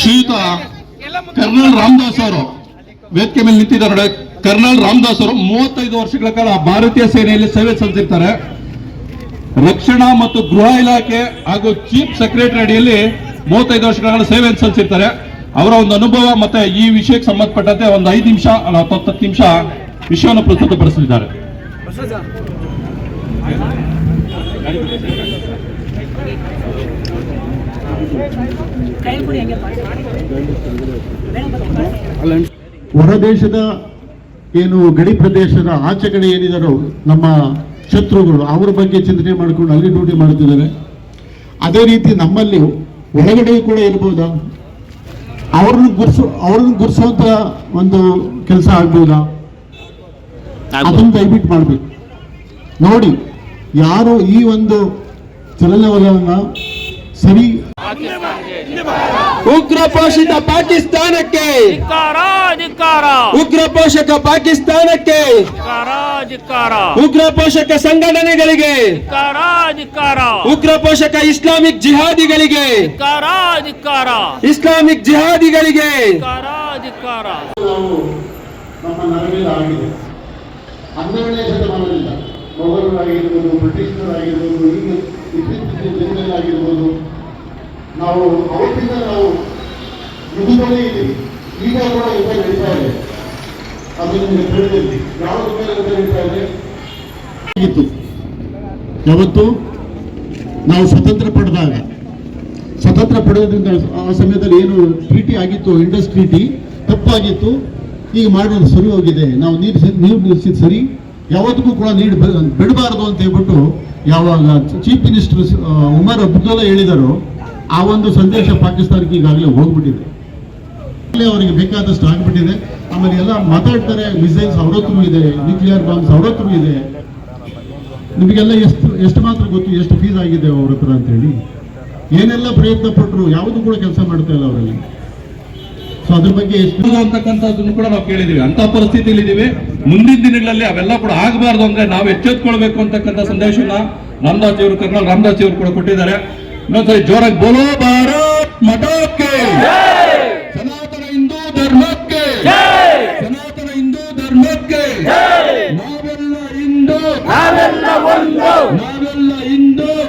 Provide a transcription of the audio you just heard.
ಶ್ರೀಯುತ ಕರ್ನಲ್ ರಾಮದಾಸ್ ಅವರು. ವೇದಿಕೆ ಮೇಲೆ ನಿಂತಿದ್ದಾರೆ ಕರ್ನಲ್ ರಾಮದಾಸ್ ಅವರು ಮೂವತ್ತೈದು ವರ್ಷಗಳ ಕಾಲ ಭಾರತೀಯ ಸೇನೆಯಲ್ಲಿ ಸೇವೆ ಸಲ್ಲಿಸಿರ್ತಾರೆ. ರಕ್ಷಣಾ ಮತ್ತು ಗೃಹ ಇಲಾಖೆ ಹಾಗೂ ಚೀಫ್ ಸೆಕ್ರೆಟರಿ ಅಡಿಯಲ್ಲಿ ಮೂವತ್ತೈದು ವರ್ಷಗಳ ಕಾಲ ಸೇವೆ ಸಲ್ಲಿಸಿರ್ತಾರೆ. ಅವರ ಒಂದು ಅನುಭವ ಮತ್ತೆ ಈ ವಿಷಯಕ್ಕೆ ಸಂಬಂಧಪಟ್ಟಂತೆ ಒಂದು ಐದು ನಿಮಿಷ ಹತ್ತು ನಿಮಿಷ ವಿಷಯವನ್ನು ಪ್ರಸ್ತುತಪಡಿಸಲಿದ್ದಾರೆ. ಹೊರದೇಶದ ಏನು ಗಡಿ ಪ್ರದೇಶದ ಆಚೆ ಕಡೆ ಏನಿದ್ದಾರೋ ನಮ್ಮ ಶತ್ರುಗಳು ಅವರ ಬಗ್ಗೆ ಚಿಂತನೆ ಮಾಡಿಕೊಂಡು ಅಲ್ಲಿ ಡ್ಯೂಟಿ ಮಾಡ್ತಿದ್ದಾರೆ ಅದೇ ರೀತಿ ನಮ್ಮಲ್ಲಿ ಒಳಗಡೆ ಕೂಡ ಇರ್ಬೋದಾ? ಅವ್ರನ್ನ ಗುರ್ಸು, ಅವ್ರನ್ನ ಗುರ್ಸೋಂತ ಒಂದು ಕೆಲಸ ಆಗ್ಬೋದಾ? ಅದನ್ನು ದಯವಿಟ್ಟು ಮಾಡಬೇಕು. ನೋಡಿ, ಯಾರು ಈ ಒಂದು ಚಲನವಲನ ಸರಿ. ಉಗ್ರ ಪೋಷಿತ ಪಾಕಿಸ್ತಾನಕ್ಕೆ ಉಗ್ರ ಪೋಷಕ ಪಾಕಿಸ್ತಾನಕ್ಕೆ. ಉಗ್ರ ಪೋಷಕ ಸಂಘಟನೆಗಳಿಗೆ. ಉಗ್ರ ಪೋಷಕ ಇಸ್ಲಾಮಿಕ್ ಜಿಹಾದಿಗಳಿಗೆ. ಇಸ್ಲಾಮಿಕ್ ಜಿಹಾದಿಗಳಿಗೆ. ನಮ್ಮ ನರಮೇಲೆ ಆಗಿದೆ. ಹನ್ನೆರಡನೇ ಶತಮಾನದಿಂದ ಮೊಘಲರಾಗಿರ್ಬೋದು ಬ್ರಿಟಿಷರಾಗಿರ್ಬೋದು ಈಗ ಇತ್ತೀಚಿನ ದಿನಗಳಾಗಿರ್ಬೋದು ನಾವು ಅವತ್ತಿಂದ ನಾವು ಯುದ್ಧದಲ್ಲೇ ಇದ್ದೀವಿ ಈಗ ಕೂಡ ಯುದ್ಧ ನಡೀತಾ ಇದೆ ಅದು ನಿಮಗೆ ತಿಳಿದಿದೆ ಮೇಲೆ ನಡೀತಾ ಇದೆ ಯಾವತ್ತು ನಾವು ಸ್ವತಂತ್ರ ಪಡೆದಾಗ ಸ್ವತಂತ್ರ ಪಡೆಯೋದ್ರಿಂದ ಆ ಸಮಯದಲ್ಲಿ ಏನು ಟ್ರೀಟಿ ಆಗಿತ್ತು ಇಂಡಸ್ ಟ್ರೀಟಿ ತಪ್ಪಾಗಿತ್ತು ಈಗ ಮಾಡೋದು ಸರಿ ಹೋಗಿದೆ ನಾವು ನೀರು ನೀರು ನಿಲ್ಲಿಸಿದ ಸರಿ ಯಾವತ್ತಿಗೂ ಕೂಡ ನೀರು ಬಿಡಬಾರದು ಅಂತ ಹೇಳ್ಬಿಟ್ಟು ಯಾವಾಗ ಚೀಫ್ ಮಿನಿಸ್ಟರ್ ಉಮರ್ ಅಬ್ದುಲ್ಲಾ ಹೇಳಿದಾರೋ, ಆ ಒಂದು ಸಂದೇಶ ಪಾಕಿಸ್ತಾನಕ್ಕೆ ಈಗಾಗಲೇ ಹೋಗ್ಬಿಟ್ಟಿದೆ. ಅವರಿಗೆ ಬೇಕಾದಷ್ಟು ಆಗ್ಬಿಟ್ಟಿದೆ. ಆಮೇಲೆ ಎಲ್ಲ ಮಾತಾಡ್ತಾರೆ ಮಿಸೈಲ್ಸ್ ಅವರತ್ರ ಇದೆ ನ್ಯೂಕ್ಲಿಯರ್ ಬಾಂಬ್ಸ್ ಅವರತ್ರ ಇದೆ. ನಿಮಗೆಲ್ಲ ಎಷ್ಟು ಎಷ್ಟು ಮಾತ್ರ ಗೊತ್ತು, ಎಷ್ಟು ಫೀಸ್ ಆಗಿದೆ ಅವ್ರ ಹತ್ರ ಅಂತ ಹೇಳಿ ಏನೆಲ್ಲ ಪ್ರಯತ್ನ ಪಟ್ಟರು ಯಾವುದು ಕೂಡ ಕೆಲಸ ಮಾಡ್ತಾ ಇಲ್ಲ ಅವರಲ್ಲಿ. ಸೊ ಅದ್ರ ಬಗ್ಗೆ ಎಷ್ಟು ಅಂತಕ್ಕಂಥದ್ದನ್ನು ಕೂಡ ನಾವು ಕೇಳಿದ್ದೀವಿ. ಅಂತ ಪರಿಸ್ಥಿತಿಯಲ್ಲಿ ಇದೀವಿ ಮುಂದಿನ ದಿನಗಳಲ್ಲಿ ಅವೆಲ್ಲ ಕೂಡ ಆಗಬಾರ್ದು ಅಂದ್ರೆ ನಾವು ಎಚ್ಚೆತ್ಕೊಳ್ಬೇಕು ಅಂತಕ್ಕಂಥ ಸಂದೇಶನ ರಾಮದಾಸ್ ಇವರು ಕರ್ನಾಲ್ ರಾಮದಾಸ್ ಇವರು ಕೂಡ ಕೊಟ್ಟಿದ್ದಾರೆ. ಇನ್ನೊಂದ್ಸರಿ ಜೋರಾಗಿ ಬೋಲೋ ಭಾರತ್ ಮಠಕ್ಕೆ. ಸನಾತನ ಹಿಂದೂ ಧರ್ಮಕ್ಕೆ. ಸನಾತನ ಹಿಂದೂ ಧರ್ಮಕ್ಕೆ. ನಾವೆಲ್ಲ ಹಿಂದೂ. ನಾವೆಲ್ಲ ಹಿಂದೂ.